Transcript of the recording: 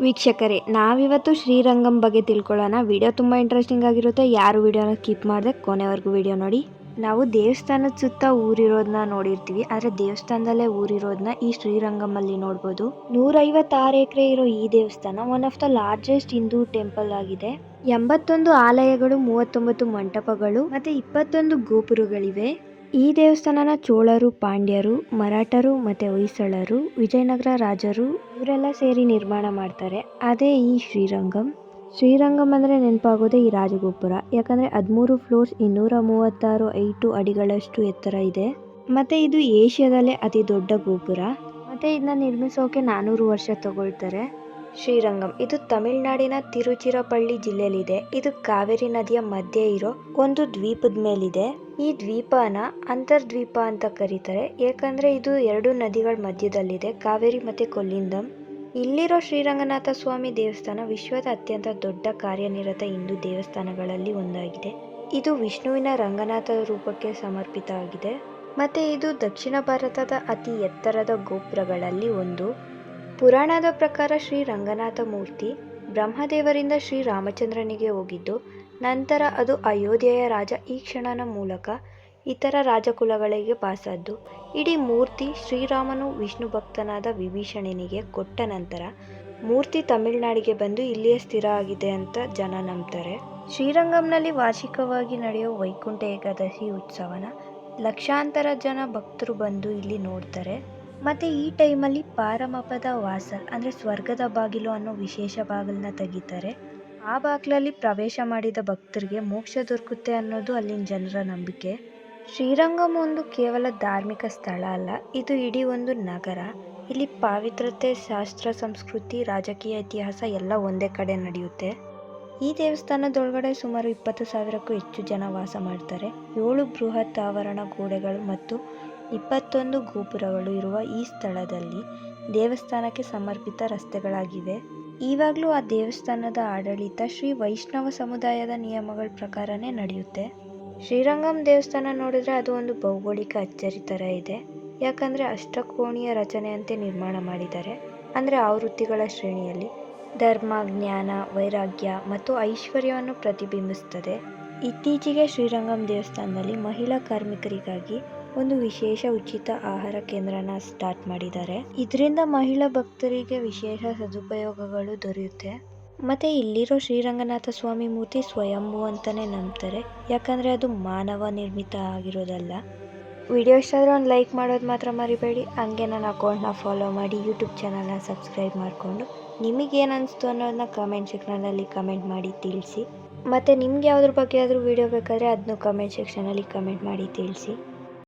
ವೀಕ್ಷಕರೇ, ನಾವಿವತ್ತು ಶ್ರೀರಂಗಂ ಬಗ್ಗೆ ತಿಳ್ಕೊಳ್ಳೋಣ. ವಿಡಿಯೋ ತುಂಬ ಇಂಟ್ರೆಸ್ಟಿಂಗ್ ಆಗಿರುತ್ತೆ. ಯಾರು ವಿಡಿಯೋನ ಸ್ಕಿಪ್ ಮಾಡಿದೆ ಕೊನೆವರೆಗೂ ವಿಡಿಯೋ ನೋಡಿ. ನಾವು ದೇವಸ್ಥಾನದ ಸುತ್ತ ಊರಿರೋದನ್ನ ನೋಡಿರ್ತೀವಿ. ಆದರೆ ದೇವಸ್ಥಾನದಲ್ಲೇ ಊರಿರೋದನ್ನ ಈ ಶ್ರೀರಂಗಮಲ್ಲಿ ನೋಡ್ಬೋದು. ನೂರೈವತ್ತಾರು ಎಕರೆ ಇರೋ ಈ ದೇವಸ್ಥಾನ one of the largest Hindu temple ಆಗಿದೆ. ಎಂಬತ್ತೊಂದು ಆಲಯಗಳು, ಮೂವತ್ತೊಂಬತ್ತು ಮಂಟಪಗಳು ಮತ್ತೆ ಇಪ್ಪತ್ತೊಂದು ಗೋಪುರಗಳಿವೆ. ಈ ದೇವಸ್ಥಾನನ ಚೋಳರು, ಪಾಂಡ್ಯರು, ಮರಾಠರು ಮತ್ತು ಹೊಯ್ಸಳರು, ವಿಜಯನಗರ ರಾಜರು ಇವರೆಲ್ಲ ಸೇರಿ ನಿರ್ಮಾಣ ಮಾಡ್ತಾರೆ. ಅದೇ ಈ ಶ್ರೀರಂಗಂ. ಶ್ರೀರಂಗಂ ಅಂದರೆ ನೆನಪಾಗೋದೇ ಈ ರಾಜಗೋಪುರ. ಯಾಕಂದರೆ ಹದಿಮೂರು ಫ್ಲೋರ್ಸ್ ಇನ್ನೂರ ಮೂವತ್ತಾರು ಐಟು ಅಡಿಗಳಷ್ಟು ಎತ್ತರ ಇದೆ. ಮತ್ತು ಇದು ಏಷ್ಯಾದಲ್ಲೇ ಅತಿ ದೊಡ್ಡ ಗೋಪುರ. ಮತ್ತು ಇದನ್ನ ನಿರ್ಮಿಸೋಕೆ ನಾನ್ನೂರು ವರ್ಷ ತಗೊಳ್ತಾರೆ. ಶ್ರೀರಂಗಂ. ಇದು ತಮಿಳುನಾಡಿನ ತಿರುಚಿರಪಳ್ಳಿ ಜಿಲ್ಲೆಯಲ್ಲಿದೆ. ಇದು ಕಾವೇರಿ ನದಿಯ ಮಧ್ಯೆ ಇರೋ ಒಂದು ದ್ವೀಪದ ಮೇಲಿದೆ. ಈ ದ್ವೀಪನ ಅಂತರ್ದ್ವೀಪ ಅಂತ ಕರೀತಾರೆ. ಯಾಕಂದ್ರೆ ಇದು ಎರಡು ನದಿಗಳ ಮಧ್ಯದಲ್ಲಿದೆ, ಕಾವೇರಿ ಮತ್ತೆ ಕೊಲ್ಲಿಂದಂ. ಇಲ್ಲಿರೋ ಶ್ರೀರಂಗನಾಥ ಸ್ವಾಮಿ ದೇವಸ್ಥಾನ ವಿಶ್ವದ ಅತ್ಯಂತ ದೊಡ್ಡ ಕಾರ್ಯನಿರತ ಹಿಂದೂ ದೇವಸ್ಥಾನಗಳಲ್ಲಿ ಒಂದಾಗಿದೆ. ಇದು ವಿಷ್ಣುವಿನ ರಂಗನಾಥ ರೂಪಕ್ಕೆ ಸಮರ್ಪಿತ ಆಗಿದೆ ಮತ್ತೆ ಇದು ದಕ್ಷಿಣ ಭಾರತದ ಅತಿ ಎತ್ತರದ ಗೋಪುರಗಳಲ್ಲಿ ಒಂದು. ಪುರಾಣದ ಪ್ರಕಾರ ಶ್ರೀ ರಂಗನಾಥ ಮೂರ್ತಿ ಬ್ರಹ್ಮದೇವರಿಂದ ಶ್ರೀ ರಾಮಚಂದ್ರನಿಗೆ ಹೋಗಿದ್ದು, ನಂತರ ಅದು ಅಯೋಧ್ಯೆಯ ರಾಜ ಈ ಕ್ಷಣನ ಮೂಲಕ ಇತರ ರಾಜಕುಲಗಳಿಗೆ ಪಾಸಾದ್ದು. ಇಡೀ ಮೂರ್ತಿ ಶ್ರೀರಾಮನು ವಿಷ್ಣು ಭಕ್ತನಾದ ವಿಭೀಷಣನಿಗೆ ಕೊಟ್ಟ ನಂತರ, ಮೂರ್ತಿ ತಮಿಳುನಾಡಿಗೆ ಬಂದು ಇಲ್ಲಿಯೇ ಸ್ಥಿರ ಆಗಿದೆ ಅಂತ ಜನ ನಂಬ್ತಾರೆ. ಶ್ರೀರಂಗಂನಲ್ಲಿ ವಾರ್ಷಿಕವಾಗಿ ನಡೆಯುವ ವೈಕುಂಠ ಏಕಾದಶಿ ಉತ್ಸವನ ಲಕ್ಷಾಂತರ ಜನ ಭಕ್ತರು ಬಂದು ಇಲ್ಲಿ ನೋಡ್ತಾರೆ. ಮತ್ತು ಈ ಟೈಮಲ್ಲಿ ಪಾರಮಪದ ವಾಸಲ್ ಅಂದರೆ ಸ್ವರ್ಗದ ಬಾಗಿಲು ಅನ್ನೋ ವಿಶೇಷ ಬಾಗಿಲನ್ನ ತೆಗಿತಾರೆ. ಆ ಬಾಗಿಲಲ್ಲಿ ಪ್ರವೇಶ ಮಾಡಿದ ಭಕ್ತರಿಗೆ ಮೋಕ್ಷ ದೊರಕುತ್ತೆ ಅನ್ನೋದು ಅಲ್ಲಿನ ಜನರ ನಂಬಿಕೆ. ಶ್ರೀರಂಗಂ ಒಂದು ಕೇವಲ ಧಾರ್ಮಿಕ ಸ್ಥಳ ಅಲ್ಲ, ಇದು ಇಡೀ ಒಂದು ನಗರ. ಇಲ್ಲಿ ಪಾವಿತ್ರತೆ ಶಾಸ್ತ್ರ, ಸಂಸ್ಕೃತಿ, ರಾಜಕೀಯ ಇತಿಹಾಸ ಎಲ್ಲ ಒಂದೇ ಕಡೆ ನಡೆಯುತ್ತೆ. ಈ ದೇವಸ್ಥಾನದೊಳಗಡೆ ಸುಮಾರು ಇಪ್ಪತ್ತು ಸಾವಿರಕ್ಕೂ ಹೆಚ್ಚು ಜನ ವಾಸ ಮಾಡ್ತಾರೆ. ಏಳು ಬೃಹತ್ ಆವರಣ ಗೋಡೆಗಳು ಮತ್ತು ಇಪ್ಪತ್ತೊಂದು ಗೋಪುರಗಳು ಇರುವ ಈ ಸ್ಥಳದಲ್ಲಿ ದೇವಸ್ಥಾನಕ್ಕೆ ಸಮರ್ಪಿತ ರಸ್ತೆಗಳಾಗಿವೆ. ಈವಾಗಲೂ ಆ ದೇವಸ್ಥಾನದ ಆಡಳಿತ ಶ್ರೀ ವೈಷ್ಣವ ಸಮುದಾಯದ ನಿಯಮಗಳ ಪ್ರಕಾರನೇ ನಡೆಯುತ್ತೆ. ಶ್ರೀರಂಗಂ ದೇವಸ್ಥಾನ ನೋಡಿದ್ರೆ ಅದು ಒಂದು ಭೌಗೋಳಿಕ ಅಚ್ಚರಿ ಥರ ಇದೆ. ಯಾಕಂದರೆ ಅಷ್ಟಕೋಣೀಯ ರಚನೆಯಂತೆ ನಿರ್ಮಾಣ ಮಾಡಿದ್ದಾರೆ. ಅಂದರೆ ಆವೃತ್ತಿಗಳ ಶ್ರೇಣಿಯಲ್ಲಿ ಧರ್ಮ, ಜ್ಞಾನ, ವೈರಾಗ್ಯ ಮತ್ತು ಐಶ್ವರ್ಯವನ್ನು ಪ್ರತಿಬಿಂಬಿಸುತ್ತದೆ ಇತ್ತೀಚೆಗೆ ಶ್ರೀರಂಗಂ ದೇವಸ್ಥಾನದಲ್ಲಿ ಮಹಿಳಾ ಕಾರ್ಮಿಕರಿಗಾಗಿ ಒಂದು ವಿಶೇಷ ಉಚಿತ ಆಹಾರ ಕೇಂದ್ರನ ಸ್ಟಾರ್ಟ್ ಮಾಡಿದ್ದಾರೆ. ಇದರಿಂದ ಮಹಿಳಾ ಭಕ್ತರಿಗೆ ವಿಶೇಷ ಸದುಪಯೋಗಗಳು ದೊರೆಯುತ್ತೆ. ಮತ್ತು ಇಲ್ಲಿರೋ ಶ್ರೀರಂಗನಾಥ ಸ್ವಾಮಿ ಮೂರ್ತಿ ಸ್ವಯಂಭೂ ಅಂತಲೇ ನಂಬ್ತಾರೆ. ಯಾಕಂದರೆ ಅದು ಮಾನವ ನಿರ್ಮಿತ ಆಗಿರೋದಲ್ಲ. ವಿಡಿಯೋ ಇಷ್ಟ ಆದರೆ ಒಂದು ಲೈಕ್ ಮಾಡೋದು ಮಾತ್ರ ಮರಿಬೇಡಿ. ಹಂಗೆ ನನ್ನ ಅಕೌಂಟ್ನ ಫಾಲೋ ಮಾಡಿ ಯೂಟ್ಯೂಬ್ ಚಾನಲ್ನ ಸಬ್ಸ್ಕ್ರೈಬ್ ಮಾಡಿಕೊಂಡು ನಿಮಗೇನು ಅನಿಸ್ತು ಅನ್ನೋದನ್ನ ಕಮೆಂಟ್ ಸೆಕ್ಷನಲ್ಲಿ ಕಮೆಂಟ್ ಮಾಡಿ ತಿಳಿಸಿ. ಮತ್ತು ನಿಮ್ಗೆ ಯಾವುದ್ರ ಬಗ್ಗೆ ಆದರೂ ವಿಡಿಯೋ ಬೇಕಾದರೆ ಅದನ್ನು ಕಮೆಂಟ್ ಸೆಕ್ಷನಲ್ಲಿ ಕಮೆಂಟ್ ಮಾಡಿ ತಿಳಿಸಿ.